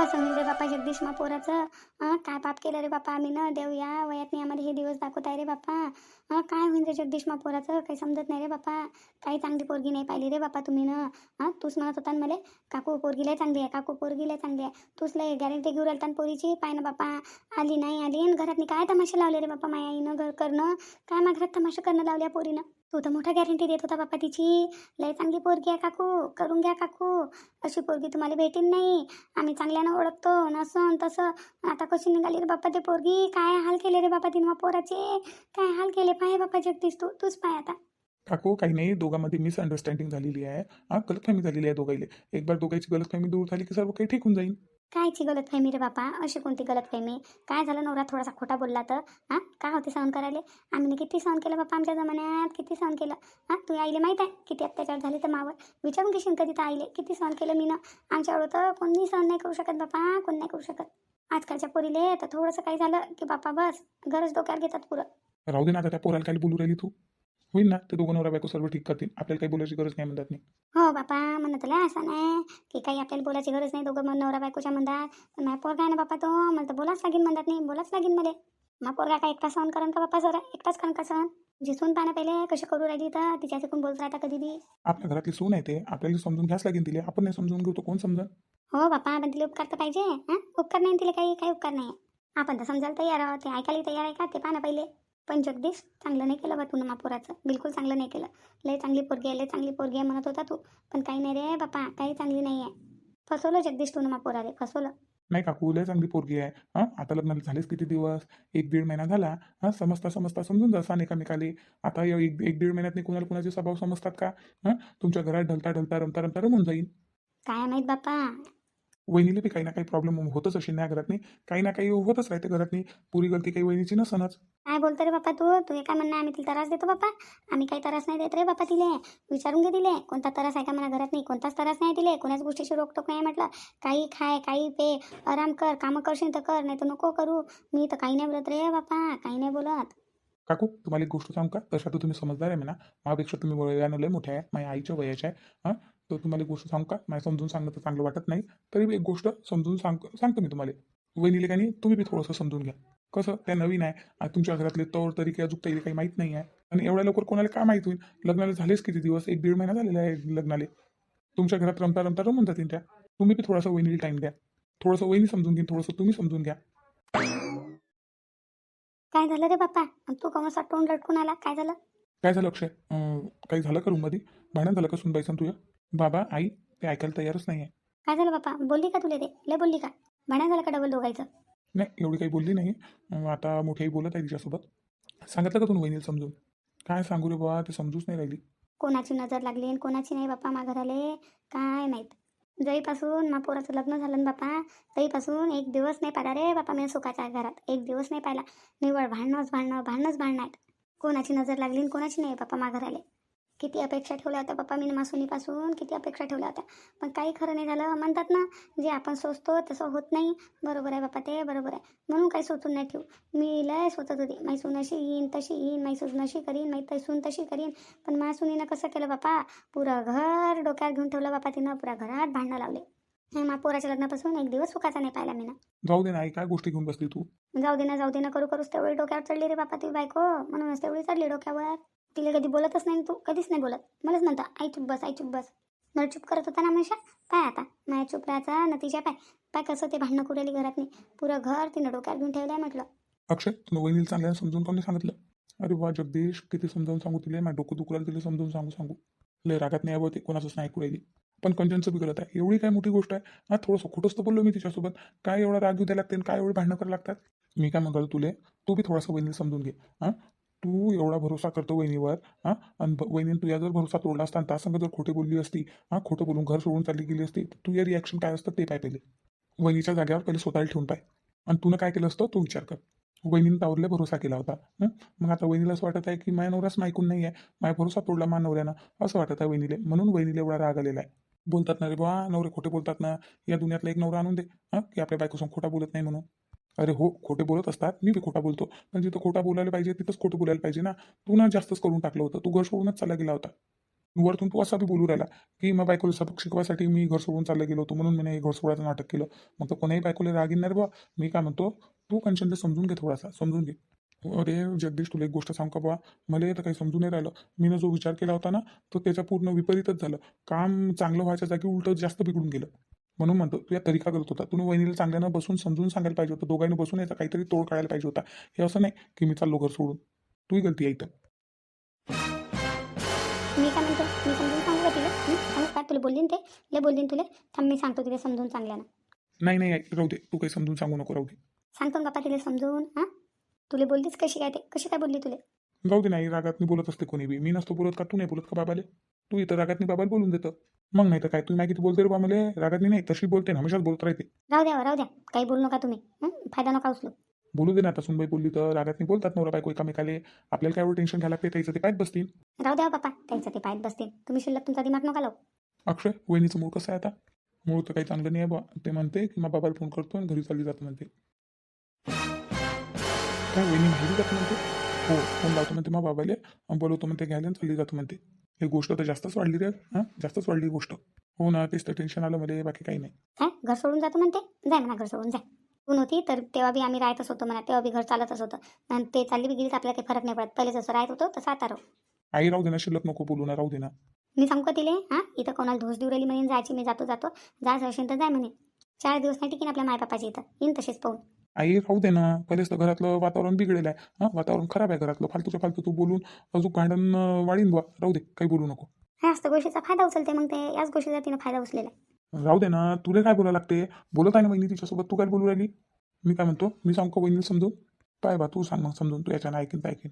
कसं होईल रे बापा जगदीश मा पोराचं काय पाप केलं रे बापा आम्ही ना देव या वयात आम्हाला हे दिवस दाखवत आहे रे बापा. काय होईल रे जगदीश मा पोराचं काही समजत नाही रे बापा. काही चांगली पोरगी नाही पाहिली रे बापा तुम्ही ना. हां तूच म्हणत होता ना मला काकू पोरगी लय चांगली आहे काकू पोरगी लय चांगली आहे. तूच लय गॅरंटी घेऊन राहिला पोरीची पाय ना बापा आली नाही आली आणि घरात. काय तमाशे लावले रे बापा माया आईनं घर करणं? काय मा घरात तमाशा करणं लावल्या पोरीनं? तू तर मोठा गॅरंटी देत होता बापा तिची. लय चांगली पोरगी आहे काकू करून घ्या काकू. अशी पोरगी तुम्हाला भेटेन नाही. आम्ही चांगल्यानं ओळखतो नसून तसं. आता कशी निघाली रे बाप्पा ते पोरगी? काय हाल केले रे बापा तिने मग पोराचे? काय हाल केले? पाय बापा जगदीश तू तूच पाय आता. काकू काही नाही. दोघांमध्ये मिसअंडरस्टँडिंग झालेली आहे. हा गलतफहमी झालेली आहे दोघाईले. एक बार दोघांची गलतफहमी दूर झाली की सर्व काही ठीक होऊन जाईल कायची गलतफहमी रे बापा? अशी कोणती गलतफहमी काय झालं नवरा थोडासा खोटा बोलला तर? हां? काय होते सहन करायला? आम्ही किती सहन केलं बापा आमच्या जमान्यात? किती सहन केलं? हां? तू आईले माहीत आहे? किती अत्याचार झाले तर मावर? विचारून घेशील कधी तर आईले? किती सहन केलं मी ना आमच्यावर तर कोणी सहन नाही करू शकत बापा कोण नाही करू शकत. आजकालच्या पोरीले तर थोडंसं काही झालं की बापा बस गरज डोक्यावर घेतात पुरं. राहू दे ना आता त्या पोराला काही बोलू राहिली तू. होईल ना? ते दोघं नवरा बायको सर्व ठीक करतील. आपल्याला काही बोलायची गरज नाही म्हणतात नाही हो बापा म्हणत तुला असं नाही. की काही आपल्याला बोलायची गरज नाही दोघं नवरा बायकोच्या म्हणतात. पण माझ्या पोरगा आहे ना बापा तो मला तर बोलाच लागेल म्हणतात नाही बोलाच लागेल मला. मग पोरगा काय एकटा सहन करण का बापा जरा एकटाच करण का सहन? जिसून पाहणं पहिले कशी करू राहिली तर? तिच्या कोण बोलत राहता कधी बी. आपल्या घरातली सून आहे ते. आपल्याला समजून घ्यास लागेल तिला. आपण नाही समजून घेऊ तो कोण समजन? हो बापा पण तिला उपकार तर पाहिजे. हां? उपकार नाही तिला काही काही उपकार नाही. आपण तर समजायला तयार आहोत. ते ऐकायला तयार आहे का? ते पाहणं पहिले. पण जगदीश चांगलं नाही केलं बा तू मा पोराचं बिलकुल चांगलं नाही केलं. लय चांगली पोरगी आहे लय चांगली पोरगी आहे म्हणत होता तू. पण काही नाही रे बापा काही चांगली नाही आहे. फसवलं जगदीश तू मा पोराले फसवलं. नाही काकू लय चांगली पोरगी आहे. हां? आता लग्नाला झालेच किती दिवस? एक दीड महिना झाला. हां? समजता समजता समजून जासान एकामेकाले आता या एक एक दीड महिन्यात कुणाला कुणाचे स्वभाव समजतात का? हां? तुमच्या घरात ढलता ढलता रमता रमता रमून जाईल काय माहीत बापा वहिनीला बी काही ना काही प्रॉब्लेम होतच असेल ना घरात नाही काही ना काही होतच राहते घरात नाही पुरी गलती काही वहिनीची नसनच काय बोलतो रे बापा तू? तू काय म्हणणं आम्ही तिला त्रास देतो बापा. आम्ही काही त्रास नाही देत रे बापा तिले. विचारून घे तिले. कोणता त्रास आहे का मला घरात नाही कोणताच त्रास नाही तिले. कोणाच गोष्टीची रोकटोक नाही म्हटलं. काही खाय काही पे. आराम कर. कामं करशील तर कर. नाही तर नको करू. मी तर काही नाही बोलत रे बापा. काही नाही बोलत. काकू तुम्हाला एक गोष्ट सांगू का? तशा तर तुम्ही समजदार आहे म्हणा. माझ्यापेक्षा तुम्ही वयानं लय मोठे आहे. माझ्या आईच्या वयाचे आहे. हां? तर तुम्हाला एक गोष्ट सांगू का? मला समजून सांगणं तर चांगलं वाटत नाही. तरी एक गोष्ट समजून सांग सांगतो मी तुम्हाला. वहिनीले का नाही तुम्ही बी थोडंसं समजून घ्या. कसं? त्या नवीन आहे आणि तुमच्या घरातले तौर तरीके अजून काही काही माहीत नाही आहे. आणि एवढ्या लवकर कोणाला काय माहीत होईल? लग्नाला झालेच किती दिवस? एक दीड महिना झालेला आहे लग्नाले. तुमच्या घरात रमता रमता रमून जातील त्या. तुम्ही बी थोडासा वहिनीला टाईम द्या. थोडंसं वहिनी समजून घ्या थोडंसं तुम्ही समजून घ्या. काय झालं रे बापा आणि तू कमस तोंड लटकून आला? काय झालं? काय झालं अक्षय? काही झालं का रूममध्ये भांडण झालं का सुनबाईसन तुझ्या बाबा आई ते ऐकायला तयारच नाही आहे काय झालं बापा बोलली का तुला ते? लय बोलली का? भांडण झालं का डबल दोघायचं? नाही एवढी काही बोलली नाही अं, आता मोठी आई बोलत आहे तिच्यासोबत. सांगितलं का तुम्ही वहिनीला समजून? काय सांगू रे बाबा ते समजूच नाही राहिली. कोणाची नजर लागली आणि कोणाची नाही बापा मा घराले काय माहीत. जईपासून मा पोराचं लग्न झालं ना बापा तईपासून एक दिवस नाही पाहिला रे बापा मी सुखाच्या घरात. एक दिवस नाही पाहिला. निवड भांडणंच भांडणं भांडणंच भांडणं आहेत. कोणाची नजर लागली आणि कोणाची नाही बापा मा घराले किती अपेक्षा ठेवल्या होत्या बापा मी मासुनीपासून किती अपेक्षा ठेवल्या होत्या. पण काही खरं नाही झालं. म्हणतात ना जे आपण सोचतो तसं होत नाही. बरोबर आहे बापा ते बरोबर आहे. म्हणून काही सोचून नाही ठेवू. मी लय सोचत होती. माई सून अशी येईन तशी येईन. माई सून अशी करीन माई सून तशी करीन. पण माझ्या सुनीनं कसं केलं बापा? पुरं घर डोक्यात घेऊन ठेवलं बापा तिनं. पुऱ्या घरात भांडणं लावले. हे मा पोराच्या लग्नापासून एक दिवस सुखाचा नाही पाहिला मी ना जाऊ दे ना काय गोष्टी घेऊन बसली तू? जाऊ दे ना जाऊ दे ना. करू करूच तेवढी डोक्यावर चढली रे बापा ती बायको. म्हणूनच तेवढी चढली डोक्यावर. तिला कधी बोलतच नाही तू कधीच नाही बोलत. मलाच म्हणता आई चुप बस आई चुप बस. मला चुप करत होता ना हमेशा काय आता. माझ्या चुप राहायचा नतीजा पाय. पाय कसं ते भांडणं कुठली घरात नाही पुरं घर तिनं डोक्यात घेऊन ठेवलंय म्हटलं. अक्षय तुला वहिनीला चांगल्या समजून कोणी सांगितलं? अरे वा जगदीश किती समजावून सांगू तिला. माझ्या डोकं दुखरायला तिला समजावून सांगू सांगू. लय रागात नाही यावं ते. कोणाचंच नाही ऐकू राहिली. पण कंचनचं बी आहे. एवढी काय मोठी गोष्ट आहे? हा थोडंसं खोटंच तर बोललो मी तिच्यासोबत. काय एवढा राग घेऊ द्यायला लागते आणि काय एवढं भांडणं करायला लागतात? मी काय म्हणतो तुले? तू बी थोडासा वहिनीला समजून घे. हां? तू एवढा भरोसा करतो वहिनीवर हां? आणि वहिनी तुझ्या जर भरोसा तोडला असता आणि तासंग जर खोटे बोलली असती हां? खोटं बोलून घर सोडून चालली गेली असती तर तुझ्या रिॲक्शन काय असतं ते पाय पहिले. वहिनीच्या जागेवर पहिले स्वतःला ठेवून पाय. आणि तुनं काय केलं असतं? तो विचार कर. वहिनीनं तावरले भरोसा केला होता मग आता वहिनीला असं वाटत आहे की माझ्या नवराच ऐकून नाही आहे माझ्या भरोसा तोडला मा नवऱ्यानं. असं वाटत आहे वहिनीले. म्हणून वहिनीला एवढा राग आलेला आहे. बोलतात ना रे बा नवरे खोटे बोलतात ना. या दुनियातला एक नवरा आणून दे हां? की आपल्या बायकोसंग खोटा बोलत नाही म्हणून. अरे हो खोटे बोलत असतात. मी बी खोटा बोलतो. पण जिथं खोटा बोलायला पाहिजे तिथंच खोटं बोलायला पाहिजे ना. तू ना जास्तच करून टाकलं होतं. तू घर सोडूनच चालला गेला होता. वरतून तू असा बी बोलू राहिला की मग बायकोला सबक शिकवायसाठी मी घर सोडून चालला गेलो होतो म्हणून मी हे घर सोडायचं नाटक केलं. मग तर कोणाही बायकोला राग येणार बा मी काय म्हणतो तू कंचनला समजून घे थोडासा. समजून घे. अरे जगदीश तुला एक गोष्ट सांग का बा मला तर काही समजून नाही राहिलं. मी जो विचार केला होता ना तो त्याचा पूर्ण विपरीतच झालं. काम चांगलं व्हायच्या जागी उलट जास्त बिघडून गेलं. म्हणून म्हणतो तू या तरीका करत होता. तुम्ही वहिनीला चांगल्यानं बसून समजून सांगायला पाहिजे होतं. दोघांनी बसून याचा काहीतरी तोड काढायला पाहिजे होता. हे असं नाही की मी चाललो घर सोडून. तूही गलती आहे इथं. मी काय म्हणतो? मी समजून सांगू का तिला? सांगू का? तुला बोललीन ते? ले बोललीन तुले? थांब मी सांगतो तिला समजून चांगल्यानं. नाही नाही आई, राहू दे. तू काही समजून सांगू नको राहू दे. सांगतो ना बापा तिला समजून हां? तुला बोललीच कशी काय ते? कशी काय बोलली तुले? जाऊ दे नाही रागात बोलत असते कोणी बी. मी नसतो बोलत का? तू नाही बोलत का बाबाले? तू इथं रागात बाबाला बोलून देतं. मग नाही तर काय? तू नाही किती बोलते रे बा मला रागात नाही तशी बोलते ना हमेशाच बोलत राहते. राहू द्या राहू द्या काही बोलू नका तुम्ही हं? फायदा नका उचलू. बोलू दे ना आता सुनबाई बोलली तर रागात बोलतात नवरा बायको एकामेकाले. आपल्याला काय एवढं टेन्शन घ्यायला लागते त्याचं ते पाहत बसतील. राहू द्या बापा त्यांचं ते पाहत बसतील. तुम्ही शिल्लक तुमचा दिमाग नका लावू. अक्षय वहिनीचं मूळ कसं आहे आता? मूळ तर काही चांगलं नाही आहे बा. ते म्हणते की मग बाबाला फोन करतो आणि घरी चालली जातो म्हणते. काय वहिनी माहिती जातो म्हणते? हो फोन लावतो म्हणते मग बाबाले आणि बोलवतो म्हणते घ्यायला आणि चालली जातो म्हणते. ही गोष्ट तर जास्तच वाढली रे. हां? जास्तच वाढली ही गोष्ट. हो ना तेच तर टेन्शन आलं मला बाकी काही नाही. काय घर सोडून जातो म्हणते? जाय म्हणा घर सोडून जाय. ऊन होती तर तेव्हा बी आम्ही राहतच होतो म्हणा. तेव्हा बी घर चालतच होतं. आणि ते चालली बी गेली तर आपल्याला काही फरक नाही पडत. पहिले जसं राहत होतो तसं आता राहू. आई राहू दे ना शिल्लक नको बोलू ना राहू दे ना. मी सांगू का तिले? हां? इथं कोणाला धोस देऊ राहिली म्हणे जायची मी जातो जातो. जायचं असेल तर जाय म्हणे. चार दिवस नाही टिकीन आपल्या मायबापाची इथं. येईन तसेच पाहून. आई राहू दे ना. पहिलेच तर घरातलं वातावरण बिघडेलं आहे. हां वातावरण खराब आहे घरातलं. फालतूच्या फालतू तू बोलून अजून भांडण वाढीन बा राहू दे काही बोलू नको. ह्याच तर गोष्टीचा फायदा उचलते मग ते. याच गोष्टीचा तिनं फायदा उचलेला आहे. राहू दे ना. तुला काय बोलायला लागते? बोलत आहे ना वहिनी तिच्यासोबत. तू काय बोलू राहिली? मी काय म्हणतो? मी सांगू का वहिनीला समजून? काय बा तू सांग मग समजून. तू याच्यानं ऐकीन तर ऐकीन.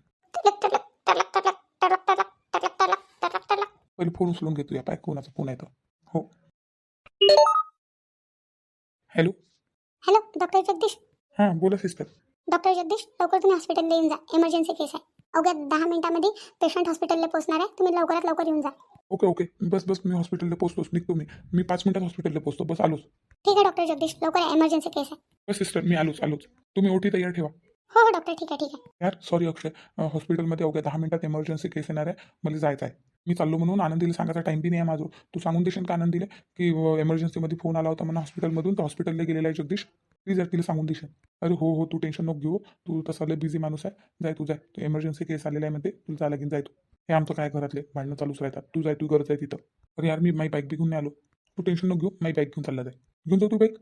पहिले फोन उचलून घेतो या पाय. कोणाचा फोन आहे तर हो. हॅलो. Hello doctor Jagdish. हां बोला सिस्टर डॉक्टर जगदीश लवकर तुम्ही हॉस्पिटलला येऊन जा. इमर्जन्सी केस आहे. अवघ्या दहा मिनिटामध्ये पेशंट हॉस्पिटलला पोहोचणार आहे. तुम्ही लवकरात लवकर येऊन जा. Okay okay. बस बस मी हॉस्पिटलला पोहोचतोच. निघतो मी. मी पाच मिनिटात हॉस्पिटलला पोहोचतो. बस आलोच. ठीक आहे डॉक्टर जगदीश. लवकर इमर्जन्सी केस आहे. बस सिस्टर मी आलोच आलोच. तुम्ही ओटी तयार ठेवा. हो हो डॉक्टर. ठीक आहे ठीक आहे. यार सॉरी अक्षय. अं, हॉस्पिटलमध्ये अवघ्या दहा मिनिटात इमर्जन्सी केस येणार आहे. मला जायचं आहे. मी चाललो म्हणून आनंदीला सांगायचा टाईम बी नाही आहे माझं. तू सांगून देशील का आनंदीला? की एमर्जन्सीमध्ये फोन आला होता म्हणून हॉस्पिटलमधून तर हॉस्पिटलला गेलेला आहे जगदीश. प्लीज जर तिला सांगून देशील अरे हो हो तू टेन्शन नको घेऊ तू तसा लय बिझी माणूस आहे. जाय तू जाय. तू एमर्जन्सी केस आलेला आहे म्हणते तुला जा की जाय तू. हे आमचं काय घरातले भांडणं चालूच राहतात. तू जाय तू गरज आहे तिथं. अरे यार मी माई बाईक बी घेऊन आलो. तू टेन्शन नको घेऊ माई बाईक घेऊन चालला जाय. घेऊन जाऊ तू बाईक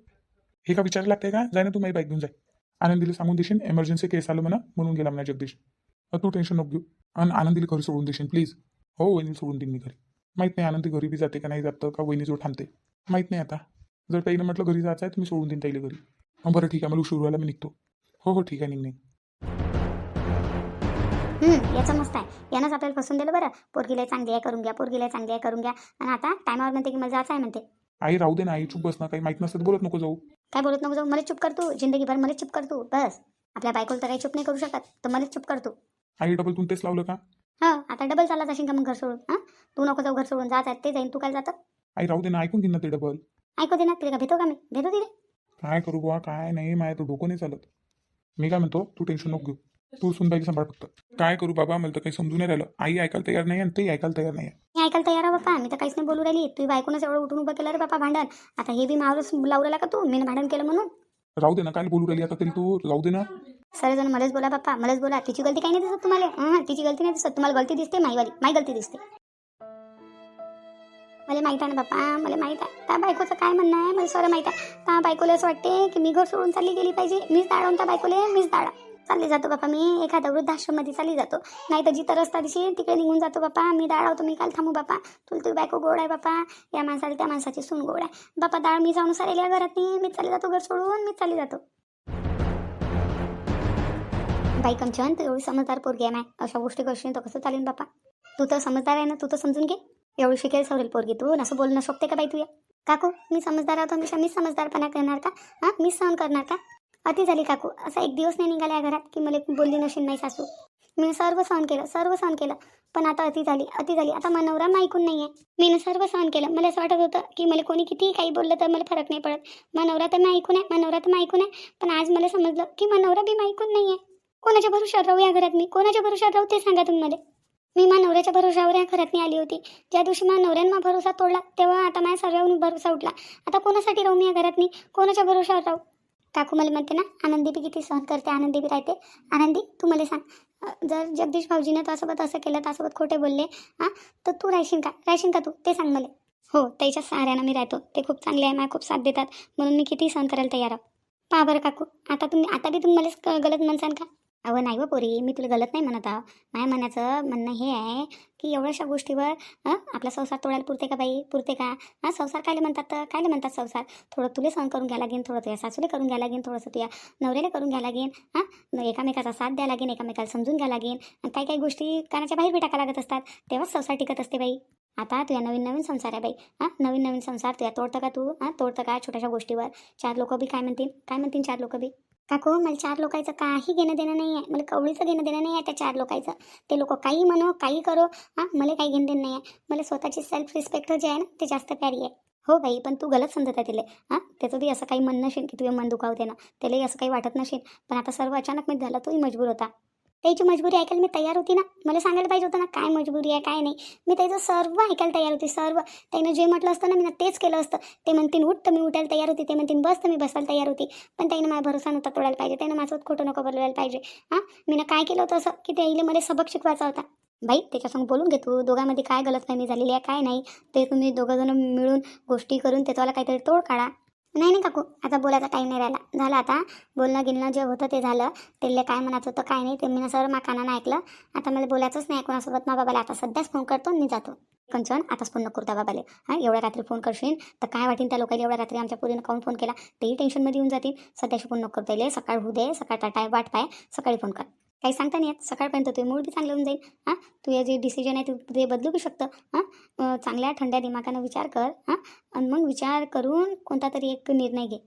हे का विचारायला लागते का? जाय ना तू माई बाईक घेऊन जाय. आनंदीला सांगून देशील एमर्जन्सी केस आलो म्हणा म्हणून गेला म्हणा जगदीश. तू टेन्शन नको घेऊ. आणि आनंदीला घरी सोडून देशील प्लीज हो वहिनी सोडून देईन मी घरी. माहीत नाही आनंदी घरी बी जाते का नाही जातं का वहिनीजवळ थांबते माहीत नाही आता. जर ताईनं म्हटलं घरी जायचं आहे तर मी सोडून देईन ताईला घरी. हं बरं ठीक आहे. मला उशीर व्हायला मी निघतो. हो हो ठीक आहे निघ निघ. हम्म, याचं मस्त आहे. यानंच आपल्याला फसून दिलं बरं. पोरगीला चांगली आहे करून घ्या. पोरगीला चांगली आहे करून घ्या. आणि आता टायमावर म्हणते की मला जायचं आहे म्हणते. आई राहू दे ना आई चुप बस ना. काही माहीत नसतं तर बोलत नको जाऊ. काय बोलत नको जाऊ? मला चुप कर तू. जिंदगीभर मला चुप कर तू. बस. आपल्या बायकोला तर काही चुप नाही करू शकत. तर मला चुप कर तू. आई डबल तू तेच लावलं का? हा आता डबल चालला जाशील का मग घर सोडून? हां? तू नको जाऊ घर सोडून. जात आहे ते जाईन. तू काय जातं? आई राहू दे ना. ऐकून घेईन ना ते डबल ऐकू दे ना. तिला का भेटो का मी? भेटू तिला? काय करू बुवा काय नाही माझ्या तो डोकं नाही चालत. मी काय म्हणतो तू टेन्शन नको घेऊ. तू सुनबाईला सांभाळ फक्त. काय करू बाबा मला तर काही समजून नाही राहिलं. आई ऐकायला तयार नाही आणि ते ऐकायला तयार नाही. मी ऐकायला तयार आहे बाप्पा. मी तर काहीच नाही बोलू राहिली. तुझी बायकोनच एवढं उठून उभं केलं रे बापा भांडण. आता हे बी मावरच लावू राहिला का तू? मी भांडण केलं म्हणून. राहू दे ना काय बोलू राहिली आता तरी तू? राहू दे ना. सर्वजण मलाच बोला बाप्पा. मलाच बोला. तिची गलती काही नाही दिसत तुम्हाला. हां तिची गलती नाही दिसत. तुम्हाला गलती दिसते माईवाली. माई गलती दिसते. मला माहीत आहे ना बाप्पा मला माहीत आहे. त्या बायकोचं काय म्हणणं आहे? मला सर माहीत आहे. त्या बायकोला असं वाटते की मी घर सोडून चालली गेली पाहिजे. मीच दाडवून त्या बायकोले मीच दाडा. चालली जातो बाप्पा मी. एखाद्या वृद्धाश्रममध्ये चालली जातो. नाही तर जिथं रस्ता दिशी तिकडे निघून जातो बाप्पा. मी दाडावतो मी काल थांबू बाप्पा. तुला तू बायको गोड आहे बाप्पा. या माणसाला त्या माणसाची सून गोड आहे. बाप्पा दाळ मी जाऊन सारेल या घरात नाही मी चालली जातो घर सोडून. मी चालली जातो. बाई कंचन तू एवढी समजदार पोरगी आहे माय. अशा गोष्टी करशील तर कसं चालेल बापा तू तर समजदार आहे ना? तू तर समजून घे. एवढी शिकेल सवरेल पोरगी तू. असं बोलणं शोभते का बाई तुया काकू मी समजदार आहोत हमेशा मीच समजदारपणा करणार का? हां? मीच सहन करणार का? अति झाली काकू. असा एक दिवस नाही निघाला या घरात की मला बोलली नशील नाही सासू. मी सर्व सहन केलं सर्व सहन केलं. पण आता अति झाली अति झाली. आता मनवरा ऐकून नाही आहे मी सर्व सहन केलं. मला असं वाटत होतं की मला कोणी कितीही काही बोललं तर मला फरक नाही पडत. मनवरा तर मी ऐकून आहे मनवरा तर मी ऐकून आहे. पण आज मला समजलं की मनवरा बी ऐकून नाही आहे कोणाच्या भरोशावर राहू या घरात मी? कोणाच्या भरोशावर राहू ते सांगा तुम्ही मला. मी मा नवऱ्याच्या भरोशावर या घरात नाही आली होती. ज्या दिवशी मा नवऱ्यानं मा भरोसा तोडला तेव्हा आता माझ्या सर्वांवर भरोसा उठला. आता कोणासाठी राहू मी या घरात नाही कोणाच्या भरोशावर राहू? काकू मला म्हणते ना आनंदी बी किती सहन करते आनंदी बी राहते. आनंदी तू मला सांग. जर जगदीश भाऊजीनं त्यासोबत असं केलं त्यासोबत खोटे बोलले हां तर तू राहशील का? राहशील का तू? ते सांग मला. हो त्याच्या सहाऱ्यानं मी राहतो. ते खूप चांगले आहे मला खूप साथ देतात. म्हणून मी किती सहन करायला तयार आहो. पहा बरं काकू आता तुम्ही आता बी तुम्ही मलाच गलत म्हणसान का? अहो नाही व पोरी मी तुला गलत नाही म्हणत आहो. माझ्या मनाचं म्हणणं हे आहे की एवढ्याशा गोष्टीवर आपला संसार तोडायला पुरते का बाई? पुरते का? हां? संसार कायले म्हणतात तर? कायले म्हणतात संसार? थोडं तुले सहन करून घ्यायला लागेन थोडं तुझ्या सासूले करून घ्यायला लागेल थोडंसं तुझ्या नवऱ्याला करून घ्यायला लागेन हां? एकामेकाचा साथ द्या लागेन एकामेकाला समजून घ्यायला लागेन. आणि काही काही गोष्टी कानाच्या बाहेर बी टाका लागत असतात. तेव्हाच संसार टिकत असते बाई. आता तुझ्या नवीन नवीन संसार आहे बाई. हां? नवीन नवीन संसार तुझ्या तोडतं का तू? हां? तोडतं का छोट्याशा गोष्टीवर? चार लोक बी काय म्हणतील? काय म्हणतील चार लोक बी? काकू मला चार लोकांचं काही घेणं देणं नाही आहे मला कवळीचं घेणं देणं नाही आहे त्या चार लोकांचं ते लोक काही म्हणो काही करो. हां मला काही घेणं देणं नाही आहे मला स्वतःची सेल्फ रिस्पेक्ट जे आहे ना ते जास्त प्यारी आहे. हो बाई पण तू गलत समजत आहे तिला. हां त्याचं बी असं काही मन नसेल की तुझे मन दुखावते ना. त्यालाही असं काही वाटत नसेल. पण आता सर्व अचानक मी झालं तोही मजबूर होता. त्याची मजबुरी ऐकायला मी तयार होती ना. मला सांगायला पाहिजे होतं ना काय मजबुरी आहे काय नाही. मी त्याचं सर्व ऐकायला तयार होती सर्व. त्यानं जे म्हटलं असतं ना मी तेच केलं असतं. ते म्हणतीन उठ तर मी उठायला तयार होती. ते म्हणतीन बस तर मी बसायला तयार होती. पण त्यानं माझा भरोसा नव्हता तोडायला पाहिजे. त्यानं माझं खोटं नको बोलायला पाहिजे. हां? मी काय केलं होतं असं? की त्याईले मला सबक शिकवायचा होता. बाई त्याच्यासंग बोलून घे तू. दोघांमध्ये काय गलत नाही झालेली आहे काय नाही. ते तुम्ही दोघंजणं मिळून गोष्टी करून त्याच्यावाला काहीतरी तोड काढा. नाही नाही काकू. आता बोलायचा टाईम नाही राहिला. झालं आता. बोलणं गिलणं जे होतं ते झालं. त्याला काय म्हणायचं होतं काय नाही ते मी सर मा कानानं ऐकलं. आता मला बोलायचंच नाही कोणासोबत. मा बाबाला आता सध्याच फोन करतो मी जातो. कंचन आताच फोन नको करता बाबाले. हां एवढ्या रात्री फोन करशील? तर काय वाटेल त्या लोकांनी एवढ्या रात्री आमच्या पुरीनं काऊन फोन केला? तेही टेन्शनमध्ये येऊन जातील. सध्याशी फोन नको करता येईल सकाळ होऊ दे. सकाळ टाटा वाट पाय. सकाळी फोन कर. काही सांगता नाही येत. सकाळपर्यंत तुझे मूड बी चांगलं होऊन जाईल. हां? तुझे जे डिसिजन आहे तू ते बदलू बी शकतं. हां? चांगल्या थंड्या दिमागानं विचार कर. हां? आणि मग विचार करून कोणता तरी एक निर्णय घे.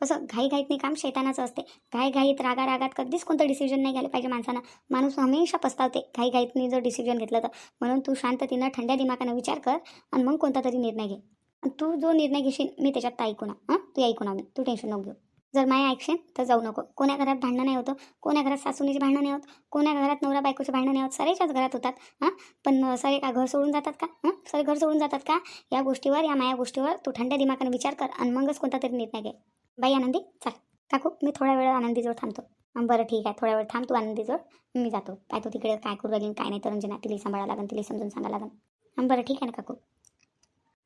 कसं घाईघाईतनी काम शैतानाचं असते. घाईघाईत रागा रागात कधीच कोणतं डिसिजन नाही घ्यायला पाहिजे माणसानं. माणूस हमेशा पस्तावते घाईघाईतनी जर डिसिजन घेतलं तर. म्हणून तू शांततेनं थंड्या दिमागानं विचार कर आणि मग कोणता तरी निर्णय घे. आणि तू जो निर्णय घेशील मी त्याच्यात ऐकू ना. हां? तू ऐकू ना मी. तू टेन्शन नको घेऊ. जर माय ऐकशेन तर जाऊ नको. कोण्या घरात भांडणं नाही होतं कोण्या घरात सासूनीची भांडणं नाही होत कोण्या घरात नवरा बायकोचे भांडणं नाही होत सरेच्याच घरात होतात हां? पण सरे का घर सोडून जातात का? हां? सरे घर सोडून जातात का? या गोष्टीवर या माया गोष्टीवर तू थंड्या दिमागानं विचार कर आणि मगच कोणता तरी निर्णय घे. बाई आनंदी चल. काकू मी थोड्या वेळ आनंदीजवळ थांबतो. बरं ठीक आहे. थोड्या वेळ थांब तू आनंदीजवळ. मी जातो. काय तू तिकडे काय करू लागेल काय नाही तर रंजना तिला सांभाळा लागेल तिला समजून सांगायला लागेल बरं ठीक आहे ना काकू.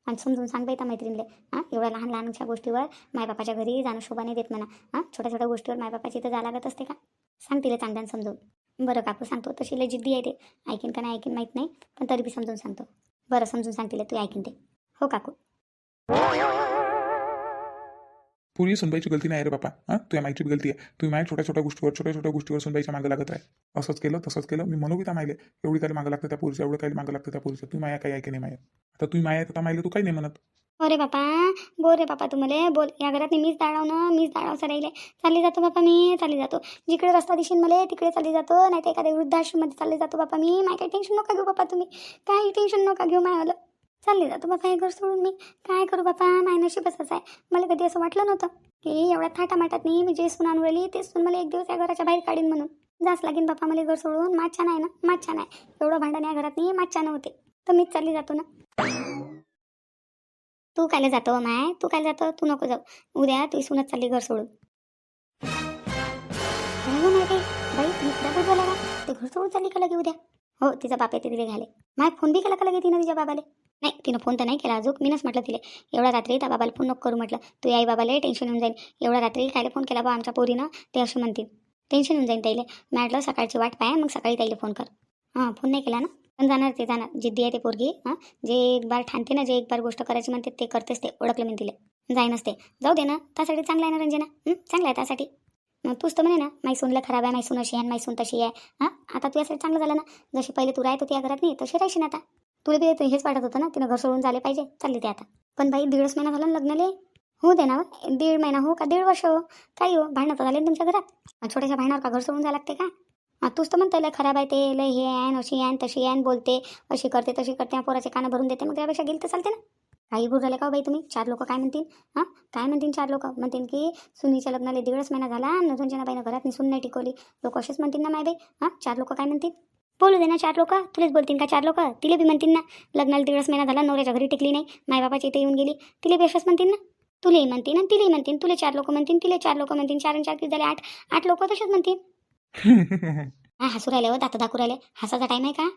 आणि समजून सांग बाई त्या मैत्रिणीले. हां एवढ्या लहान लहानशा गोष्टीवर मायबापाच्या घरी जाणं शोभाने देत म्हणा. हां छोट्या छोट्या गोष्टीवर मायबापाची इथं जा लागत असते का? सांग तिला चांगल्यानं समजून. बरं काकू सांगतो. तशी लय जिद्दी आहे ते. ऐकीन का नाही ऐकीन माहीत नाही पण तरी बी समजून सांगतो. बरं समजून सांगतील तू ऐकीन ते. हो काकू. पूर्वी सुनबाईची गलती नाही रे बापा. हां? तुझ्या माईची गलती आहे. तुम्ही माझ्या छोट्या छोट्या गोष्टीवर छोट्या छोट्या गोष्टीवर सुनबाईच्या मागं लागत आहे. असंच केलं तसंच केलं. मी म्हणू की त्या मायले एवढी काही मागं लागतं त्या पुरुषा एवढं काही मागं लागतं त्या पुरुषा तुम्ही माया काही ऐके नाही माया? आता तुम्ही माया आता मायले तू काही नाही म्हणत. अरे बापा बोल रे बापा तुम्हाला बोल. या घरात मीच दाडावणं मीच दाडावचं राहिले चालली जातो बापा मी चालली जातो. जिकडे रस्ता दिसेल मला तिकडे चालली जातो. नाही तर एखाद्या वृद्धाश्रममध्ये चालले जातो बापा मी. माय काही टेन्शन नका घेऊ बापा तुम्ही. काही टेन्शन नका घेऊ मायवालं. चालले जातो. बापा हे घर सोडून मी काय करू? बाबा माय नशीबच आहे. मला कधी असं वाटलं नव्हतं की एवढ्या थाटा माटात नाही मी जे सून आणून ते सून मला एक दिवस या घराच्या बाहेर काढीन म्हणून. जास लागेन बापा मला घर सोडून. माच्छा नाही ना? माझ नाही एवढं भांडण या घरात नाही माझ नव्हते तर मीच चालली जातो ना? तू कायला जातो हो माय? तू काय जातो? तू नको जाऊ. उद्या तू सुनच चालली घर सोडून. हो बाई. तुम्ही खरं बोला ते घर सोडून चालली का लगे उद्या? हो तिचा बाप येते तिथे घाले माय फोन बी केला का लगे तिनं तिच्या बाबाले? नाही तिनं फोन तर नाही केला अजून मीनच म्हटलं तिला. एवढ्या रात्री त्या बाबाला फोन नको करू म्हटलं. तू आई बाबाला टेन्शन येऊन जाईल एवढ्या रात्री कायला फोन केला बा आमच्या पोरीनं? ते असं म्हणतील. टेन्शन येऊन जाईल त्याला म्हटलं सकाळची वाट पाय मग सकाळी त्याला फोन कर. हां फोन नाही केला ना? पण जाणार ते जाणार. जिद्दी आहे ते पोरगी हां? जे एक बार ठाणते ना जे एक बार गोष्ट करायची म्हणते ते करतेच ते. ओळखलं मी तिला. जाईनच ते. जाऊ दे ना. त्यासाठी चांगलं आहे ना रंजना? चांगलं आहे त्यासाठी. तूच तर म्हणे ना माई सूनला खराब आहे माई सून अशी आहे माई सून तशी आहे. हां? आता तुझ्यासाठी चांगलं झालं ना? जशी पहिले तू राहत होती या घरात नाही तशी राहशील आता. तुला बी हेच वाटत होतं ना तिनं घर सोडून झाले पाहिजे. चालली ते आता. पण बाई दीडच महिना झाला ना लग्नाले. होऊ दे ना हो, दीड महिना हो का दीड वर्ष हो? काही हो भांडणं तर झाले ना तुमच्या घरात. छोट्याशा भांडणावर का घर सोडून जायला लागते का? तूच तर म्हणतं लय खराब आहे ते लय हे आहे अशी आहे तशी आहे बोलते. अशी करते तशी करते पोराचे कानं भरून देते. मग त्यापेक्षा गेली तर चालते ना. काही भूल झाले का हो बाई तुम्ही? चार लोक काय म्हणतील? हां? काय म्हणतील चार लोक? म्हणतील की सुनीच्या लग्नाला दीडच महिना झाला नजूनच्या बाईनं घरात निसून नाही टिकवली. लोक असेच म्हणतील ना माय बाई? हां? चार लोक काय म्हणतील? बोलू दे ना चार लोक. तुलेच बोलतील का चार लोक? तिले बी म्हणतील ना लग्नाला दीडच महिना झाला नवऱ्याच्या घरी टिकली नाही. मायबापाच्या इथे येऊन गेली. तिले बी अशाच म्हणतील ना? तुलेही म्हणतील आणि तिलेही म्हणतील. तुले चार लोक म्हणतील तिले चार लोक म्हणतील. चार चार किती झाले? आठ. आठ लोक तसेच म्हणतील. हा हसू राहिले हो दात दाखवू राहिले. हसाचा टाईम आहे का?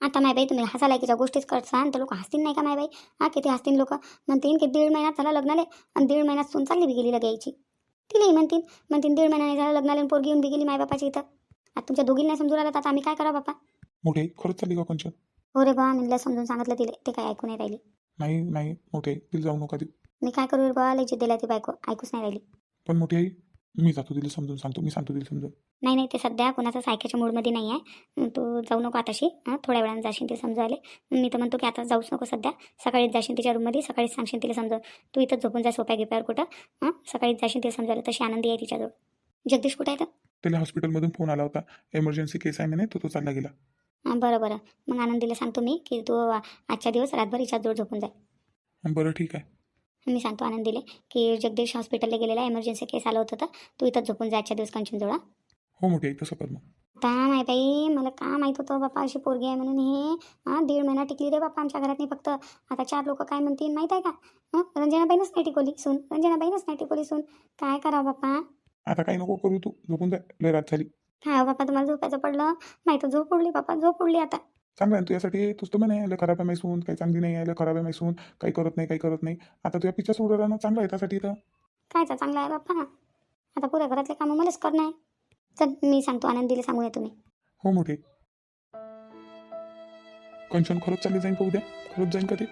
आता माय बाई तुम्ही हसा लायकीच्या गोष्टीच करसान तर लोक हसतील नाही का माय बाई? हा किती हसतील लोक? म्हणतील की दीड महिन्यात झाला लग्नाले आणि दीड महिन्यात सून चांगली बी गेली लगायची तिलाही म्हणतील म्हणतील दीड महिन्याने झालं लग्नाला आणि पोरगी येऊन बी गेली मायबापाची इथं. आता तुमच्या दोघीला नाही समजून राहिलं तर आता आम्ही काय करा बापा? मोठे खरंच चालली का कंचन हो रे बा मी समजून सांगितलं तिले ते काय ऐकू नाही राहिली. नाही नाही मोठे तिला जाऊ नका मी काय करू रे बा लय जिद्द दिला ती बायको ऐकूच नाही राहिली. पण मोठी आई मी जातो तिला समजून सांगतो मी सांगतो तिला समजून. नाही नाही ते सध्या कोणाचाच ऐकायच्या मूडमध्ये नाही आहे. तू जाऊ नको आताशी. हां थोड्या वेळानं जाशील ते समजायले. मी तर म्हणतो की आता जाऊच नको सध्या. सकाळीच जाशील तिच्या रूममध्ये सकाळीच सांगशील तिला समजा तू इथंच झोपून जा सोप्या गिप्यावर कुठं. हां सकाळीच जाशील तिला समजायला. तशी आनंदी आहे तिच्याजवळ. जगदीश कुठं आहे तर? त्याला हॉस्पिटलमधून फोन आला होता. एमर्जन्सी केस आहे म्हणे तो तो चालला गेला. हां बरं बरं. मग आनंदीला सांगतो मी की तू आजच्या दिवस रातभर हिच्याजवळ झोपून जाय बरं ठीक आहे. मी सांगतो आनंदीले की जगदीश हॉस्पिटलला गेलेला एमर्जन्सी केस आलं होतं तर तू इथंच झोपून जा आजच्या दिवस कंचनजवळ हो मोठी तसं कर मग. आता माय बाई मला का माहीत होतं बापा अशी पोरगी आहे म्हणून हे हां दीड महिना टिकली रे बापा आमच्या घरात नाही फक्त. आता चार लोक काय म्हणतील माहीत आहे का? हं रंजनाबाईनच नाही टिकवली सून रंजनाबाईनच नाही टिकवली सून. काय करावं बापा? आता काही नको करू तू झोपून जाय लय रात झाली. हा बापा तुम्हाला झोपायचं पडलं माहीत झोप उडली बापा झोप उडली आता. चांगलं आहे ना तुझ्यासाठी तूच तर म्हणे लय खराब आहे मैसून काही चांगली नाही आहे लय खराब आहे मैसून काही करत नाही काही करत नाही. आता तुझ्या पिक्चर सोडून राहणं चांगलं आहे त्यासाठी तर. कायचा चांगला आहे बापा आता पुऱ्या घरातले कामं मलाच करणं आहे. चल मी सांगतो आनंदीला सांगूया तुम्ही. हो मोठी. कंचन खरंच चालली जाईन का उद्या? खरंच जाईन का ते?